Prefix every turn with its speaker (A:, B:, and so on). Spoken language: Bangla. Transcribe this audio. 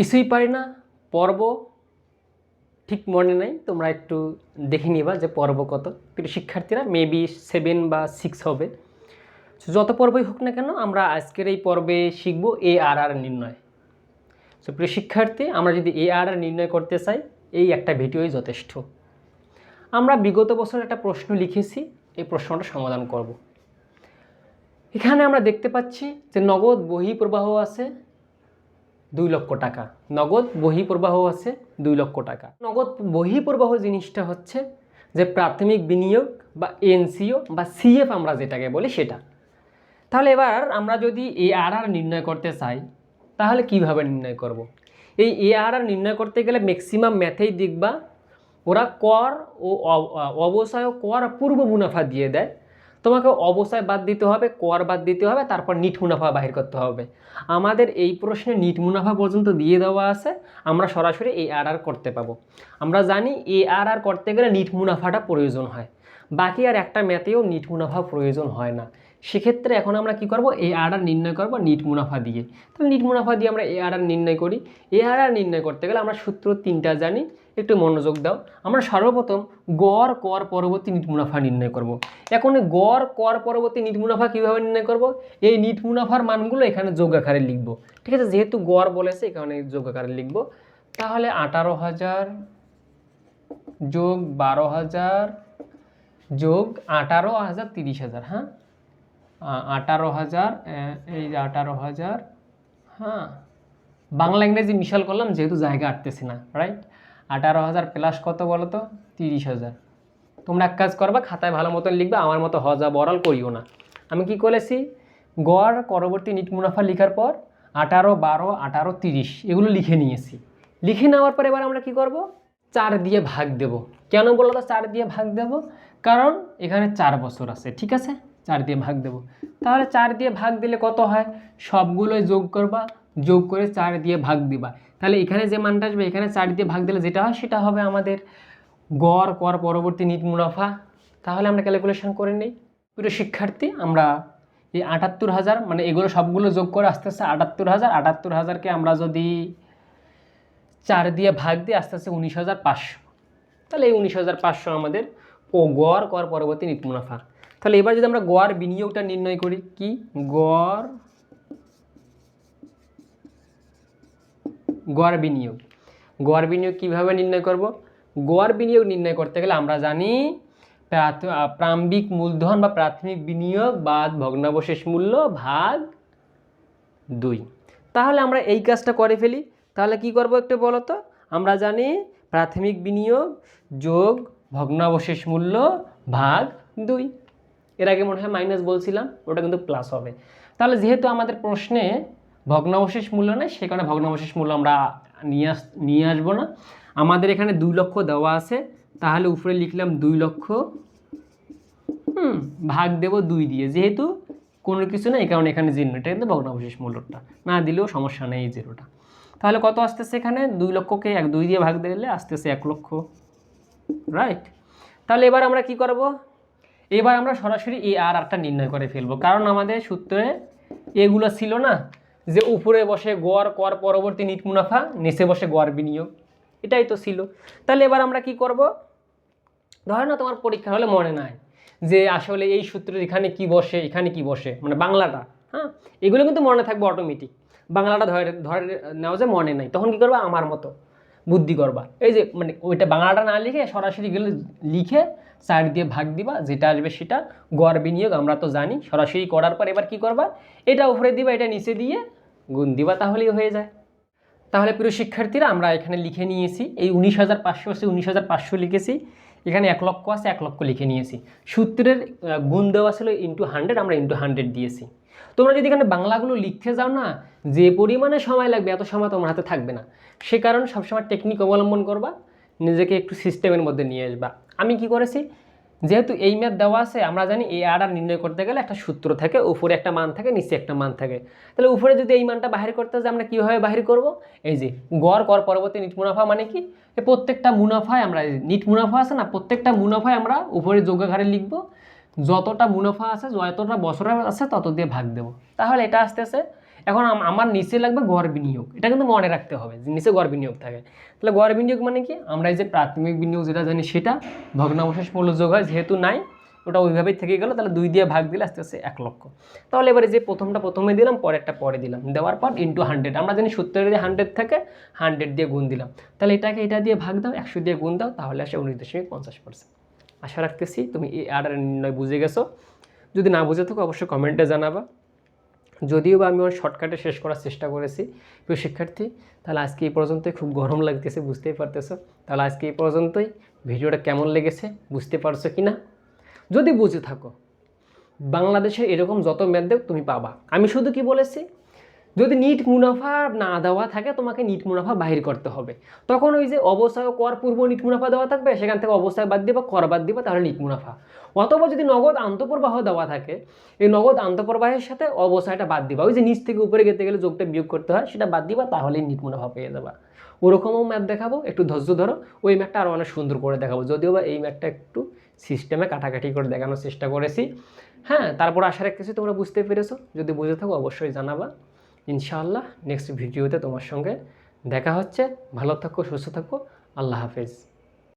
A: কিছুই পারি না, পর্ব ঠিক মনে নেই, তোমরা একটু দেখে নিবা যে পর্ব কত। কিন্তু শিক্ষার্থীরা মেবি সেভেন বা সিক্স হবে। যত পর্বই হোক না কেন, আমরা আজকের এই পর্বে শিখব এ আর আর নির্ণয়। সো প্রিয় শিক্ষার্থী, আমরা যদি এ আর আর নির্ণয় করতে চাই, এই একটা ভিডিওই যথেষ্ট। আমরা বিগত বছর একটা প্রশ্ন লিখেছি, এই প্রশ্নটা সমাধান করব। এখানে আমরা দেখতে পাচ্ছি যে নগদ বহিঃপ্রবাহ আছে দুই লক্ষ টাকা। নগদ বহিঃপ্রবাহ আছে, দুই লক্ষ টাকা। নগদ বহিঃপ্রবাহ জিনিসটা হচ্ছে যে প্রাথমিক বিনিয়োগ বা এনসিও বা সিএফ আমরা যেটাকে বলি সেটা। তাহলে এবার আমরা যদি এ আর আর নির্ণয় করতে চাই, তাহলে কীভাবে নির্ণয় করব। এই এ আর আর নির্ণয় করতে গেলে ম্যাক্সিমাম ম্যাথেই দেখবা, ওরা কর ও অবসায় কর পূর্ব মুনাফা দিয়ে দেয়। তোমাকে অবসায় বাদ দিতে হবে, কর বাদ দিতে হবে, তারপর নিট মুনাফা বাহির করতে হবে। আমাদের এই প্রশ্নে নিট মুনাফা পর্যন্ত দিয়ে দেওয়া আছে, আমরা সরাসরি এ আর আর করতে পাবো। আমরা জানি এ আর আর করতে গেলে নিট মুনাফাটা প্রয়োজন হয়। বাকি আর একটা ম্যাথেও নিট মুনাফা প্রয়োজন হয় না। সেক্ষেত্রে এখন আমরা কি করব? এ আর আর নির্ণয় করব নিট মুনাফা দিয়ে। তাহলে নিট মুনাফা দিয়ে আমরা এ আর আর নির্ণয় করি। এ আর আর নির্ণয় করতে গেলে আমরা সূত্র তিনটা জানি। একটু মনোযোগ দাও। আমরা সর্বপ্রথম গড়, কর, পরবর্তী নিট মুনাফা নির্ণয় করব। এখন গড়, কর, পরবর্তী নিট মুনাফা কীভাবে নির্ণয় করব? এই নিট মুনাফার মানগুলো এখানে যোগ আকারে লিখব। ঠিক আছে, যেহেতু গড় বলেছে এখানে যোগ আকারে লিখব। তাহলে আঠারো হাজার যোগ বারো হাজার যোগ আঠারো হাজার তিরিশ হাজার হ্যাঁ? আঠারো হাজার এই যে আঠারো হাজার হ্যাঁ? বাংলা ইংরেজি মিশাল করলাম, যেহেতু জায়গা আটতেছি না রাইট আঠারো হাজার প্লাস কত বলো তো তিরিশ হাজার। তোমরা এক কাজ করবা, খাতায় ভালো মতন লিখবে, আমার মতো হজা বরাল করিও না। আমি কি করেছি? গড় পরবর্তী নিট মুনাফা লেখার পর আঠারো, বারো, আঠারো, তিরিশ, এগুলো লিখে নিয়েছি। লিখে নেওয়ার পর এবার আমরা কি করব? চার দিয়ে ভাগ দেব। কেন বলো তো চার দিয়ে ভাগ দেব? কারণ এখানে চার বছর আছে, ঠিক আছে? চার দিয়ে ভাগ দেব। তাহলে চার দিয়ে ভাগ দিলে কত হয়? সবগুলোই যোগ করবা, যোগ করে চার দিয়ে ভাগ দিবা। তাহলে এখানে যে মানটা আসবে, এখানে চার দিয়ে ভাগ দিলে যেটা হয় সেটা হবে আমাদের গড় কর পরবর্তী নিট মুনাফা। তাহলে আমরা ক্যালকুলেশন করে নিই। প্রিয় শিক্ষার্থী, আমরা এই আটাত্তর হাজার মানে এগুলো সবগুলো যোগ করে আস্তে আস্তে আটাত্তর হাজার, আটাত্তর হাজারকে আমরা যদি চার দিয়ে ভাগ দিই, আস্তে আস্তে উনিশ হাজার পাঁচশো। তাহলে এই উনিশ হাজার পাঁচশো আমাদের ও গড় কর পরবর্তী নিট মুনাফা তাহলে এবার যদি আমরা গড় বিনিয়োগটা নির্ণয় করি, কি? গড় গড় বিনিয়োগ। গড় বিনিয়োগ কীভাবে নির্ণয় করব? গড় বিনিয়োগ নির্ণয় করতে গেলে আমরা জানি আহ, মূলধন বা প্রাথমিক বিনিয়োগ বাদ ভগ্নাবশেষ মূল্য ভাগ দুই। তাহলে আমরা এই কাজটা করে ফেলি। তাহলে কি করব একটু বলো তো? আমরা জানি প্রাথমিক বিনিয়োগ যোগ ভগ্নাবশেষ মূল্য ভাগ দুই। এর আগে মনে হয় মাইনাস বলছিলাম ওটা কিন্তু প্লাস হবে। তাহলে যেহেতু আমাদের প্রশ্নে ভগ্নাবশেষ মূল্য নেই, সে কারণে ভগ্নাবশেষ মূল্য আমরা নিয়ে আস, নিয়ে আসব না। আমাদের এখানে দুই লক্ষ দেওয়া আছে, তাহলে উপরে লিখলাম দুই লক্ষ, হুম, ভাগ দেব দুই দিয়ে। যেহেতু কোনো কিছু না এই কারণে এখানে জিরো এটা কিন্তু ভগ্নাবশেষ মূল্যটা। না দিলেও সমস্যা নেই এই জিরোটা। তাহলে কত আসতেছে এখানে? দুই লক্ষকে এক, দুই দিয়ে ভাগ দিলে আসতেছে এক লক্ষ। রাইট? তাহলে এবার আমরা কি করব? এবার আমরা সরাসরি এ আর আরটা নির্ণয় করে ফেলব। কারণ আমাদের সূত্রে এগুলো ছিল না যে উপরে বসে গড় কর পরবর্তী নিট মুনাফা, নিচে বসে গড় বিনিয়োগ। এটাই তো ছিল। তাহলে এবার আমরা কি করব? ধরে না তোমার পরীক্ষা হলে মনে নাই যে আসলে এই সূত্রের এখানে কি বসে, এখানে কি বসে মানে বাংলাটা হ্যাঁ? এগুলো কিন্তু মনে থাকবে অটোমেটিক বাংলাটা ধরে ধরে নেওয়া যে মনে নাই। তখন কি করবা? আমার মতো বুদ্ধি করবা। এই যে মানে ওইটা বাংলাটা না লিখে সরাসরি গেলে লিখে চার দিয়ে ভাগ দিবা, যেটা আসবে সেটা গড় বিনিয়োগ, আমরা তো জানি। সরাসরি করার পর এবার কি করবা? এটা উপরে দিবা, এটা নিচে দিয়ে গুণ দিবা তাহলেই হয়ে যায়। তাহলে প্রিয় শিক্ষার্থীরা, আমরা এখানে লিখে নিয়েছি, এই উনিশ হাজার পাঁচশো আছে উনিশ হাজার পাঁচশো লিখেছি, এখানে এক লক্ষ আছে, এক লক্ষ লিখে নিয়েছি। সূত্রের গুণ দেওয়া ছিল ইন্টু হান্ড্রেড আমরা ইন্টু হান্ড্রেড দিয়েছি। তোমরা যদি এখানে বাংলাগুলো লিখতে যাও না, যে পরিমাণে সময় লাগবে, এত সময় তোমার হাতে থাকবে না। সে কারণে সবসময় টেকনিক অবলম্বন করবা, নিজেকে একটু সিস্টেমের মধ্যে নিয়ে আসবা। আমি কি করেছি? যেহেতু এই ম্যাথ দেওয়া আছে, আমরা জানি এই আর আর নির্ণয় করতে গেলে একটা সূত্র থাকে, উপরে একটা মান থাকে, নিচে একটা মান থাকে। তাহলে উপরে যদি এই মানটা বাহির করতে যে আমরা কীভাবে বাহির করব? এই যে, গড়, কর, পরবর্তী নিট মুনাফা মানে কি? প্রত্যেকটা মুনাফায় আমরা নিট মুনাফা আছে না, প্রত্যেকটা মুনাফায় আমরা উপরে যোগাঘারে লিখব। যতটা মুনাফা আছে, যতটা বছর আছে, তত দিয়ে ভাগ দেব। তাহলে এটা আসতেছে এখন আমার নিচে লাগবে গড় বিনিয়োগ। এটা কিন্তু মনে রাখতে হবে নিচে গড় বিনিয়োগ থাকে। তাহলে গড় বিনিয়োগ মানে কি? আমরা এই যে প্রাথমিক বিনিয়োগ যেটা জানি সেটা, ভগ্নাবশেষ মূল্য যোগ হয় যেহেতু নাই, ওটা ওইভাবেই থেকে গেল, তাহলে দুই দিয়ে ভাগ দিলে আস্তে আস্তে এক লক্ষ। তাহলে এবারে যে প্রথমটা প্রথমে দিলাম, পরেরটা পরে দিলাম। দেওয়ার পর ইন্টু হান্ড্রেড আমরা জানি সত্তর দিয়ে হান্ড্রেড থাকে হান্ড্রেড দিয়ে গুণ দিলাম। তাহলে এটাকে এটা দিয়ে ভাগ দাও, একশো দিয়ে গুণ দাও, তাহলে আসে উনিশ দশমিক পঞ্চাশ পার্সেন্ট আশা রাখতেছি তুমি এই আর নির্ণয় বুঝে গেছো। যদি না বুঝে থাকো, অবশ্যই কমেন্টে জানাবা। যদিও বা আমি ওর শর্টকাটে শেষ করার চেষ্টা করেছি, প্রিয় শিক্ষার্থী, তাহলে আজকে এই পর্যন্তই। খুব গরম লাগতেছে, বুঝতেই পারতেছো। তাহলে আজকে এই পর্যন্তই। ভিডিওটা কেমন লেগেছে, বুঝতে পারছ কি না? যদি বুঝে থাকো, বাংলাদেশে এরকম যত ম্যাথ দেব তুমি পাবা। আমি শুধু কি বলেছি? যদি নিট মুনাফা না দেওয়া থাকে, তোমাকে নিট মুনাফা বাহির করতে হবে। তখন ওই যে অবস্থায় কর পূর্ব নিট মুনাফা দেওয়া থাকবে, সেখান থেকে অবস্থায় বাদ দিবা, কর বাদ দিবা, তাহলে নিট মুনাফা। অথবা যদি নগদ আন্তঃপ্রবাহ দেওয়া থাকে, এই নগদ আন্তঃপ্রবাহের সাথে অবস্থায়টা বাদ দিবা। ওই যে নিচ থেকে উপরে গেতে গেলে যোগটা বিয়োগ করতে হয়, সেটা বাদ দিবা তাহলেই নিট মুনাফা পেয়ে যাবা। ওরকমও ম্যাপ দেখাবো, একটু ধৈর্য ধরো। ওই ম্যাপটা আরও অনেক সুন্দর করে দেখাবো। যদিও বা এই ম্যাপটা একটু সিস্টেমে কাটাকাটি করে দেখানোর চেষ্টা করেছি। হ্যাঁ তারপর আশা রাখতেছি তোমরা বুঝতে পেরেছ। যদি বুঝে থাকো, অবশ্যই জানাবা। ইনশাআল্লাহ নেক্সট ভিডিওতে তোমার সঙ্গে দেখা হচ্ছে। ভালো থাকো সুস্থ থাকো। আল্লাহ হাফেজ।